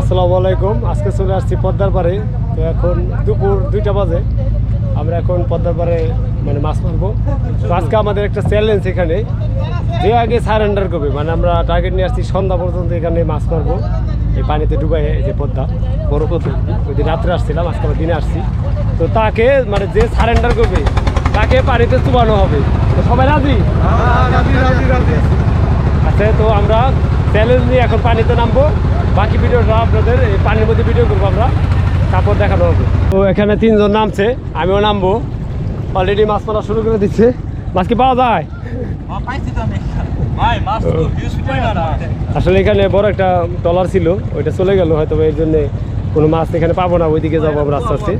আসসালামু আলাইকুম। আজকে চলে আসছি পদ্মার পাড়ে। তো এখন দুপুর দুইটা বাজে। আমরা এখন পদ্মার পাড়ে মানে মাছ মারবো। তো আজকে আমাদের একটা চ্যালেঞ্জ এখানে। যে আগে সারেন্ডার করবে মানে আমরা টার্গেট নিয়ে আসছি সন্ধ্যা পর্যন্ত এখানে মাছ মারবো। এই পানিতে ডুবাই যে পদ্মা বড় পদ্মা। ওই দিন রাত্রে আসছিলাম আজকে আমরা দিনে আসছি। তো তাকে মানে যে সারেন্ডার করবে তাকে পানিতে চুবানো হবে। তো সবাই রাজি? আচ্ছা তো আমরা চ্যালেঞ্জ নিয়ে এখন পানিতে নামবো। বাকি ভিডিওটা আপনাদের এই পানির মধ্যে ভিডিও করব আমরা। তারপর দেখানো হবে তো এখানে তিনজন নামছে আমিও নামবো। অলরেডি মাছ মারা শুরু করে দিচ্ছে। মাছ কি পাওয়া যায়? পরিমাণ আসলে এখানে বড় একটা টলার ছিল ওইটা চলে গেল হয়তো এর জন্য কোনো মাছ এখানে পাবো না ওইদিকে যাব আমরা আস্তে আস্তে।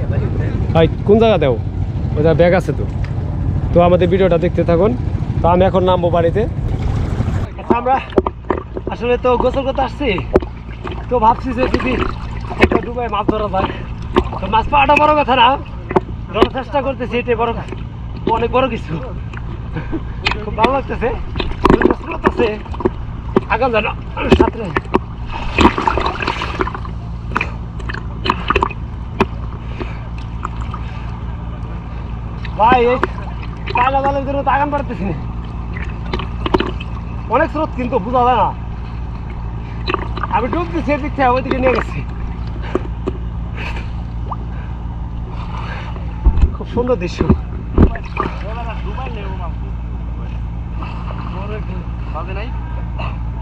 ভাই কোন জায়গা দেও? ওইটা ব্যাগ আছে তো। তো আমাদের ভিডিওটা দেখতে থাকুন। তো আমি এখন নামবো বাড়িতে। আচ্ছা আমরা আসলে তো গোসল করতে আসছি। তো ভাবছি যে যদি একটা ডুবাই মাছ ধরা যায়, তো মাছ পাওয়াটা বড় কথা না। ধরার চেষ্টা করতেছি, এটাই বড় অনেক বড় কিছু। খুব ভালো লাগতেছে আছে আগাম জানো সাঁতরে ভাই, এই কায়লা জালের জন্য তো আগাম বাড়তেছি। অনেক স্রোত কিন্তু বোঝা যায় না। আমি ডুব সে এদিক থেকে ওইদিকে নিয়ে গেছি। খুব সুন্দর দৃশ্য। নাই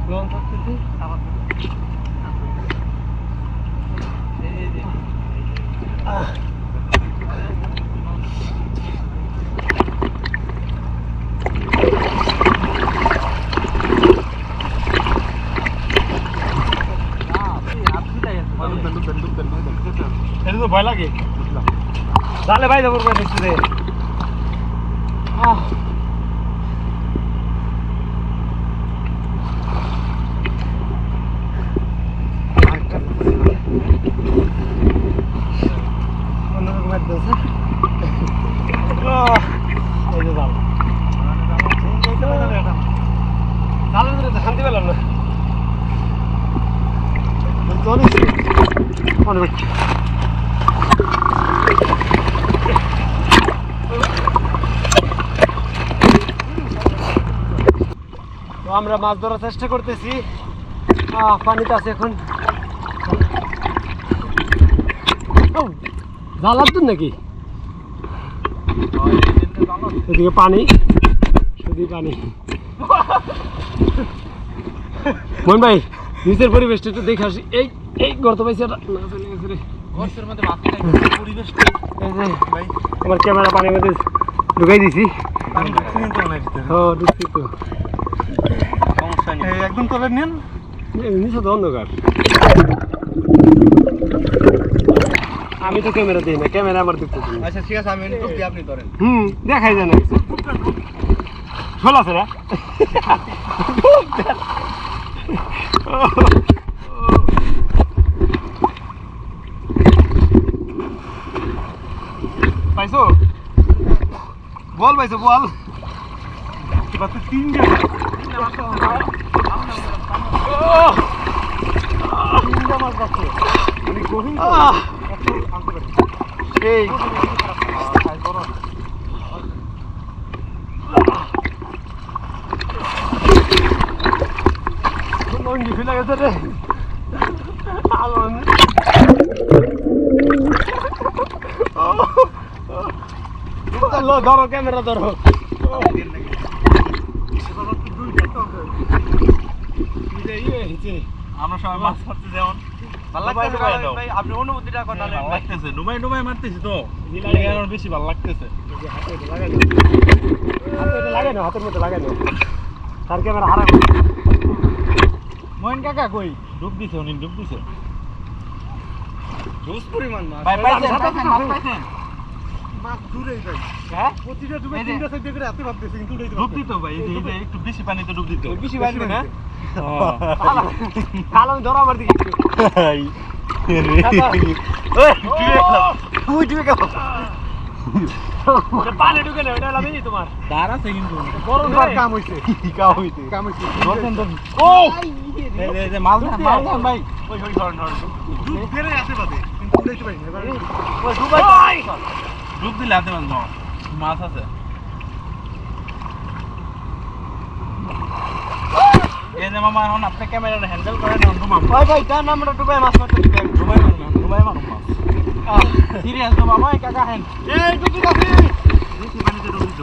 গরম থাকতেছে আহ। এটা তো ভয় লাগে? তাহলে ভাই যাব দেখতে দে আহ। অন্যরকম একদম এই যে জাল জালের ভিতরে তো শান্তি পেলাম না। অনেক আমরা মাছ ধরার চেষ্টা করতেছি। পানিতে আছে এখন। ও, জাল আসতেন নাকি? এদিকে পানি। শুধু পানি। মন ভাই নিচের পরিবেশটা একটু দেখে আসি। এই এই গর্ত পাইছি। গর্তের মধ্যে মাছ পরিবেশটা এই যে ভাই আমার ক্যামেরা পানির মধ্যে ঢুকাই দিছি। একদম তলে নেন। এই নিচে তো অন্ধকার। আমি তো ক্যামেরা দিই না ক্যামেরা আমার দেখতে আচ্ছা ঠিক আছে আমি আপনি ধরেন। হুম দেখাই যায় না কিছু। আছে না পাইছো বল পাইছো বল বাতে তিনটে তিনটা মাছ পাচ্ছে অনেক গভীর তো। সেই লঙ্গি ফেলে গেছে রে লো ধরো ক্যামেরা ধরো। আমরা সবাই মাছ ধরতে যেমন ভালো লাগতেছে ভাই আপনি অনুভূতিটা কথা লাগতেছে ডুবাই ডুবাই মারতেছি তো বেশি ভালো লাগতেছে লাগে না হাতের মধ্যে লাগে না তার ক্যামেরা হারা মহিন কাকা কই? ডুব দিছে উনি ডুব দিছে। রোজ পরিমাণ মাছ। ভাই পাইছেন পাইছেন মাছ পাইছেন। মাছ দূরেই ভাই। হ্যাঁ? প্রতিটা ডুবে তিনটা সাইড করে হাতে ভাবতেছে কিন্তু উঠাইতে ডুব দিত ভাই এই যে একটু বেশি পানিতে ডুব দিত। বেশি বাড়বে না। কালো ধরো আমার দিকে। একটু। এই, রে। কাকা। ওই, ডুবে গেলাম। তুই ডুবে গেল পানি ঢুকে না ওটা লাভি তোমার। দাঁড় কিন্তু। কাম হইছে। কাম হইছে। ও! এই যে- মাল মাল ভাই। ওই ওই আছে বাদে কিন্তু উড়াইতে পারি না এবার ওই দুবাই ডুব দিলে হাতে নাও। মাছ আছে। এই যে মামা এখন আপনি ক্যামেরাটা হ্যান্ডেল করে এখন ডুবাম ভাই ভাই তার নামটা ডুবাই মাছ মারতে দিবেন ডুবাই মারুন ডুবাই মারুন মাছ। সিরিয়াস তো মামা কাকা হ্যান্ড এই পানিতে ডুব দিতে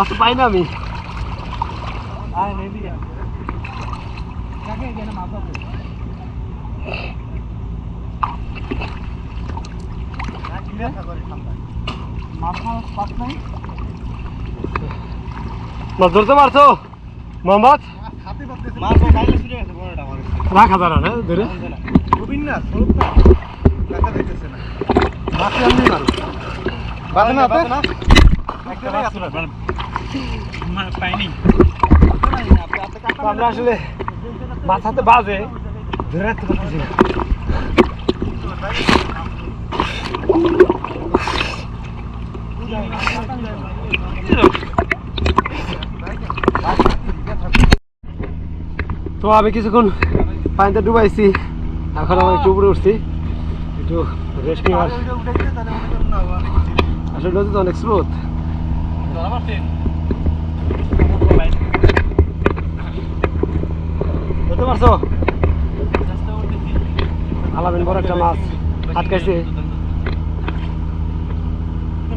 মাছ পাই না আমি। মাছ ধরতে পারছ মোহাম্মদ। রাখা দাঁড়া না ধরে। না স্বরূপটা দিতেছে না। মাছ এমনি মারো বাদে না বাদে না। একটা আমরা আসলে মাছ হাতে বাজে, ধরে রাখতে পারতেছি না। তো আমি কিছুক্ষণ পানিতে ডুবাইছি, এখন আমি একটু উপরে উঠছি, একটু রেস্ট নিয়ে আসলে অনেক স্রোত। ধরতে পারছ আলামিন বড় একটা মাছ আটকাইছে।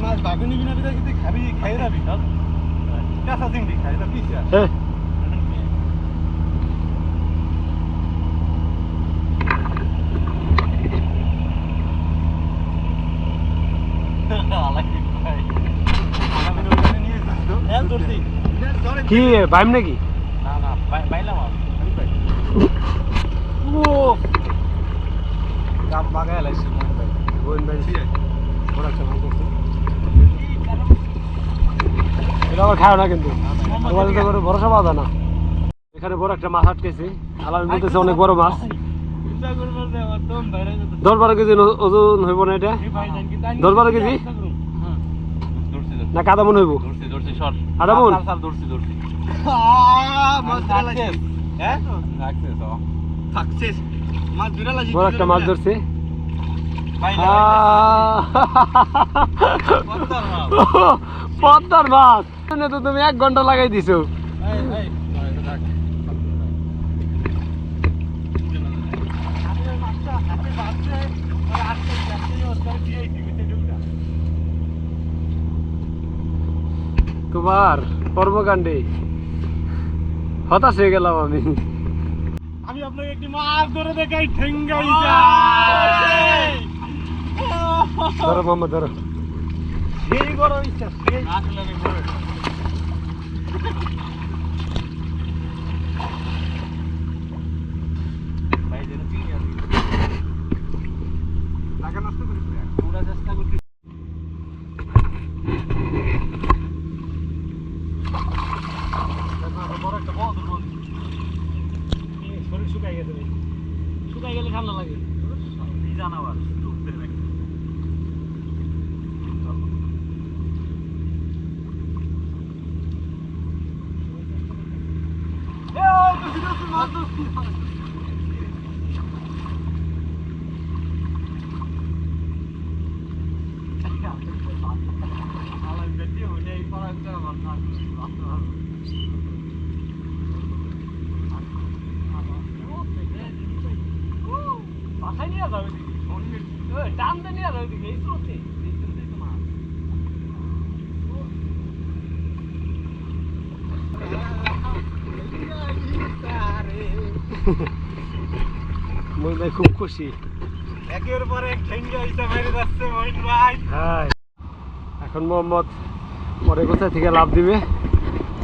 মাছ বাগুনি বিনা বিদা খাবি খাই যাবি কাঁচা চিংড়ি খাই যাবি হ্যাঁ কি বাইম নাকি? এটা খায় না কিন্তু। ভরসা পাওয়া যায় না। এখানে বড় একটা মাছ আটকেছে। আলামিন বলতেছে অনেক বড় মাছ। দশ বারো কেজি ওজন হইব না এটা? দশ বারো কেজি? না কাদা মন হইব? হ্যাঁ? ধরা লাগছে বড় একটা মাছ ধরছে! পদ্মার মাছ। তো তুমি এক ঘণ্টা লাগাই দিছো এই এই রাখ তোমার কর্মকাণ্ডে হতাশ হয়ে গেলাম আমি। আমি আপনাকে একটি মাছ ধরে দেখাই ঠেঙ্গাই ধরো মাম্মা ধরো। সেই বড় ইচ্ছা সেই। টাকা নষ্ট করিস পুরা চেষ্টা わざわざ! খুব খুশি। একের পর এক ঠেঙ্গা হইতে মেরে যাচ্ছে মহিন ভাই হ্যাঁ। এখন মোহাম্মদ পরে কোথায় থেকে লাভ দিবে।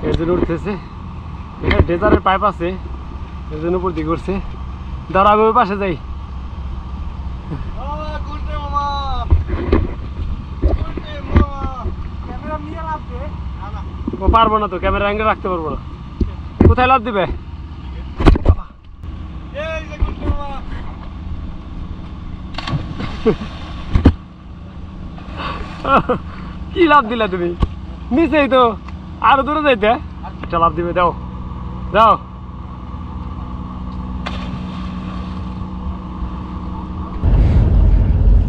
এর জন্য উঠতেছে। এখানে ডেজারের পাইপ আছে। এর জন্য উপর দিকে উঠছে। দাঁড়া আমি ওই পাশে যাই। ও পারব না তো ক্যামেরা অ্যাঙ্গেল রাখতে পারব না। কোথায় লাভ দিবে এই যে গুলটে মামা কি লাভ দিলা তুমি? নিচেই তো। আরও দূরে যাইতে। একটা লাভ দিবে, দাও। দাও।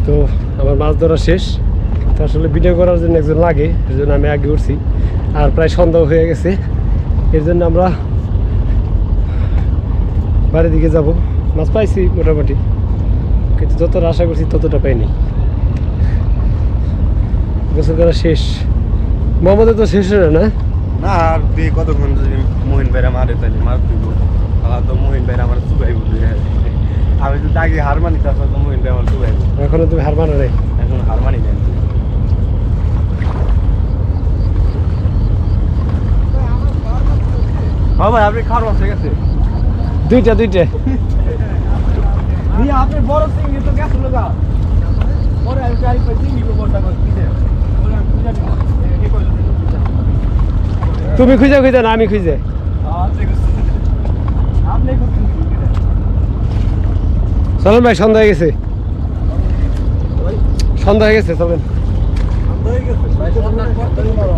তো আমার মাছ ধরা শেষ। তো আসলে ভিডিও করার জন্য একজন লাগে এর জন্য আমি আগে উঠছি। আর প্রায় সন্ধ্যা হয়ে গেছে। এর জন্য আমরা বাড়ির দিকে যাব। মাছ পাইছি মোটামুটি। কিন্তু যতটা আশা করছি ততটা পাইনি। গোসল করা শেষ। মোহাম্মদের তো শেষ হলো না? না আর তুই কতক্ষণ যদি মোহিন ভাইরা মারে তাহলে মার আমার তো মোহিন ভাইরা আমার আমি তো আগে হার মানি তারপর তো মোহিন ভাই আমার এখনও তুমি হার মানো নাই? এখন হার মানি দেন হ্যাঁ ভাই আপনি খাওয়ার ঠিক আছে দুইটা দুইটা। তুমি খুঁজে খুঁজে না আমি খুঁজে। আচ্ছা চলেন ভাই সন্ধ্যা হয়ে গেছে। সন্ধ্যা হয়ে গেছে চলেন। হয়ে গেছে ভাই তো আপনার করতে পারো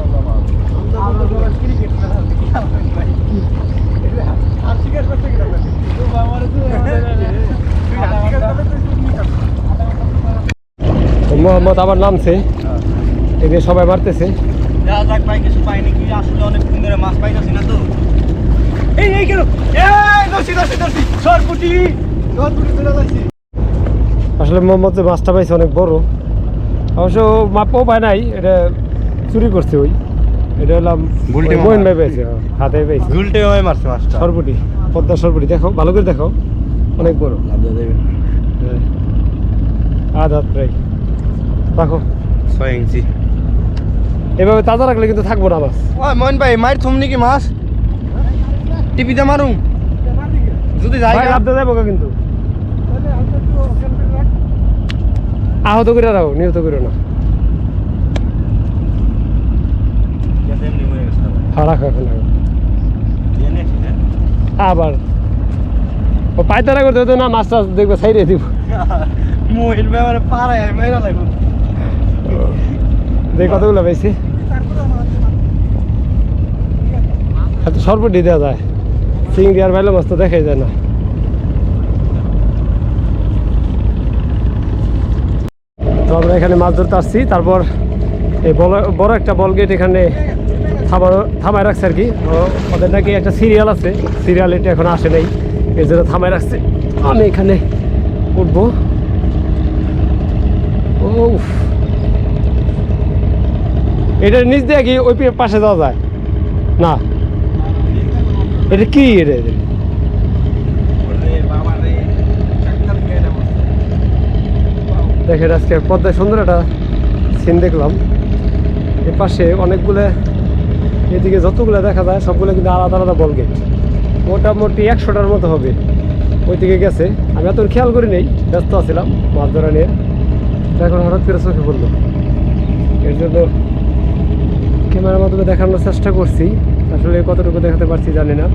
আমরা তো ক্রিকেট খেলা দেখি ভাই আর শিকার করতে গেলাম তো আমার তো তো মোহাম্মদ আবার নামছে এদিকে সবাই মারতেছে যা যাক ভাই কিছু পাইনি কি আসলে অনেক দিন ধরে মাছ পাইতাছি না তো এই এই কেন এই দর্শি দর্শি দর্শি সরপুটি সরপুটি চলে যাচ্ছি আসলে মোহাম্মদ যে মাছটা পাইছে অনেক বড়। অবশ্য মাপও পায় নাই এটা চুরি করছে ওই। এটা হলাম গুলটে ভাই পাইছে হ্যাঁ, হাতে পাইছে। ঝুলটে হয়ে মারছে মাছটা। সরপুটি পদ্মা সরপুটি দেখো ভালো করে দেখো। অনেক বড়। হ্যাঁ। আধ হাত প্রায় রাখো। ছয় ইঞ্চি। এভাবে তাজা রাখলে কিন্তু থাকব না মাছ ও মইন ভাই মার থমনি কি মাছ? টিপিতে মারুম। যদি যাই লাভ দেবো কিন্তু। আহত করে রাখো নিহত করে না। রাখো এখন রাখো আবার। ও পায়তারা করতে হতো না মাছ টাছ দেখবে সাইডে দিব। ভাই পাড়ায় মেরা লাগবে। দেখ কতগুলো পাইছি? এত সরপটি দেওয়া যায়। চিংড়ি আর বাইলে মাছ তো দেখাই যায় না। তো আমরা এখানে মাছ ধরতে আসছি। তারপর এই বড় একটা বল গেট এখানে থামানো থামায় রাখছে আর কি। ওদের নাকি একটা সিরিয়াল আছে। সিরিয়াল এটা এখন আসে নাই। এই জন্য থামায় রাখছে। আমি এখানে উঠবো। ও এটার নিচ দিয়ে কি ওই পাশে যাওয়া যায়? না। এটা কি এটা? এটা? দেখেন আজকে পদ্মায় সুন্দর একটা সিন দেখলাম। এর পাশে অনেকগুলো, এদিকে যতগুলো দেখা যায়, সবগুলো কিন্তু আলাদা আলাদা বল গেট মোটামুটি একশোটার মতো হবে। ওই দিকে গেছে। আমি এত খেয়াল করি নেই, ব্যস্ত আছিলাম, মাছ ধরা নিয়ে। এখন হঠাৎ করে চোখে পড়ল। এর জন্য ক্যামেরার মাধ্যমে দেখানোর চেষ্টা করছি। আসলে কতটুকু দেখাতে পারছি জানি না।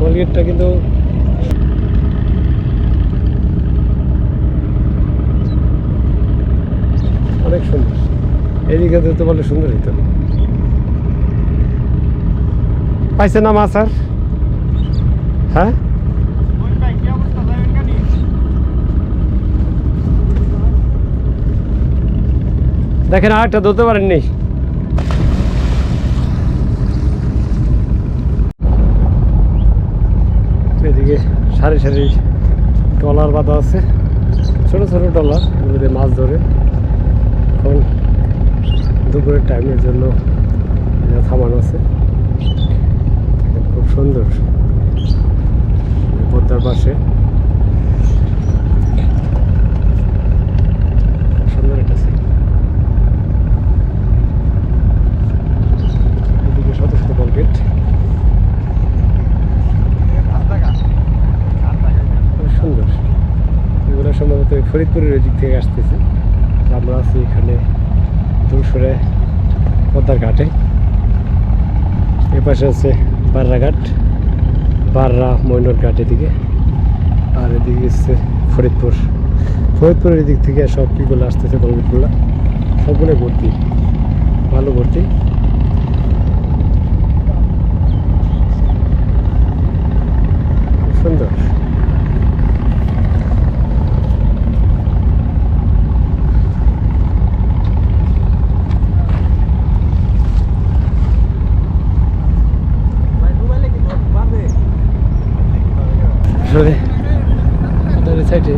বল কিন্তু অনেক সুন্দর। এদিকে তো বলে সুন্দর হইতো পাইছে না মাছ স্যার? হ্যাঁ? দেখেন আর একটা ধরতে পারেননি। এদিকে সারি সারি ট্রলার বাঁধা আছে। ছোট ছোট ট্রলার এগুলোতে মাছ ধরে। এখন দুপুরের টাইমের জন্য থামানো আছে। খুব সুন্দর। পদ্মার পাশে সুন্দর একটা scene। এদিকে শত শত কলগেট খুব সুন্দর এগুলো সম্ভবত ওই ফরিদপুরের ওই দিক থেকে আসতেছে। আমরা আছি এখানে দুশোরে পদ্মার ঘাটে। এ পাশে আছে বাররা ঘাট বাররা মৈনট ঘাট এদিকে। আর এদিকে হচ্ছে ফরিদপুর। ফরিদপুরের দিক থেকে সব কীগুলো আসতেছে কলগেটগুলো সবগুলো ভর্তি। ভালো ভর্তি। সুন্দর। আসলে আমাদের সাইডে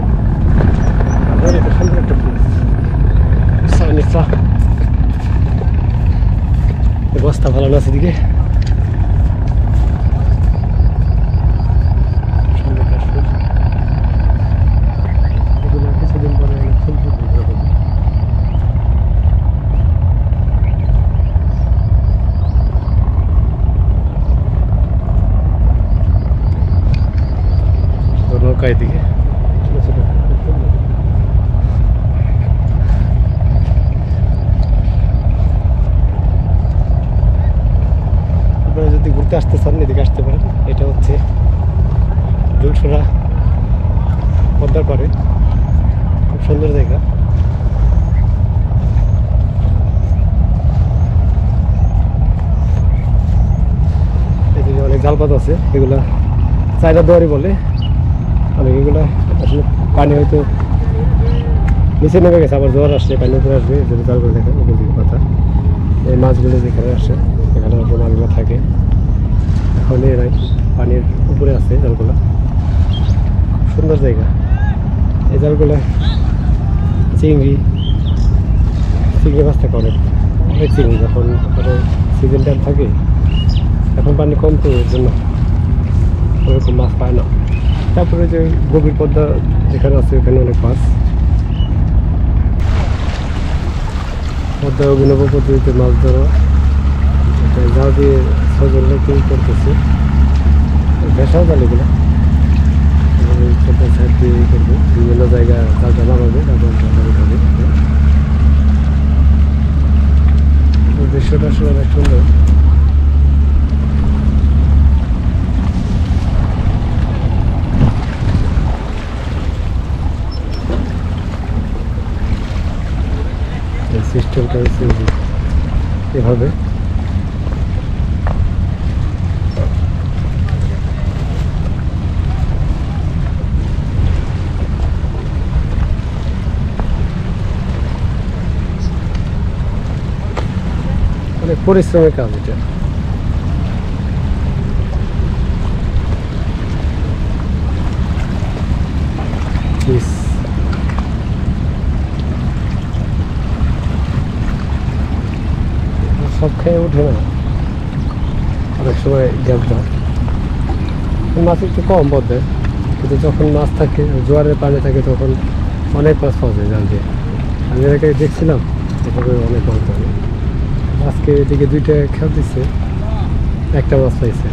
একটা সুন্দর একটা। প্লেস বস্তা ফেলানো আছে দিকে সুন্দর কাশ্মীর এগুলো কিছুদিন পরে অনেক ফুল ফুল ফুটবে হবে। তো নৌকা এদিকে ছোট ছোট খুব সুন্দর। আপনারা যদি ঘুরতে আসতে চান, এদিকে আসতে পারেন। এটা হচ্ছে দুলসরা পদ্মার পারে খুব সুন্দর জায়গা। এদিকে অনেক জালপাত আছে, এগুলা চাইনা দোয়ারি বলে। অনেক এগুলা আসলে পানি হয়তো নিচে নেমে গেছে, আবার জোয়ার আসছে পানি উপরে আসবে, যদি জাল করে দেখে ওপর দিকে কথা এই মাছগুলো যেখানে আসে এখানে মাছগুলো থাকে। এখন এ নাই পানির উপরে আছে জালগুলো। খুব সুন্দর জায়গা। এই জালগুলো চিংড়ি চিংড়ি মাছ থাকে অনেক। অনেক চিংড়ি যখন সিজন টাইম থাকে, এখন পানি কম তো এর জন্য। ওরকম মাছ পায় না। তারপরে যে গভীর পদ্মা যেখানে আছে, ওখানে অনেক মাছ। পদ্মা অভিনব পদ্ধতিতে মাছ ধরা। জাল দিয়ে সজল কেউ করতেছে? ভেসাও জাল এগুলো। দিয়ে ই বিভিন্ন জায়গায় জালটা নামাবে তারপর জালটা দৃশ্যটা আসলে অনেক সুন্দর। সিস্টেমটা হচ্ছে এভাবে। অনেক পরিশ্রমের কাজ এটা. সব খেয়ে ওঠে না। অনেক সময় গ্যাপ দেয় মাছ একটু কম পদ্মে কিন্তু যখন মাছ থাকে, জোয়ারের পানি থাকে, তখন অনেক মাছ পাওয়া যায় জাল দিয়ে। আমি আগে দেখছিলাম, এভাবে অনেক মাছ ধরে। আজকে এদিকে দুইটা খেয়াল দিচ্ছে একটা মাছ পাইছে।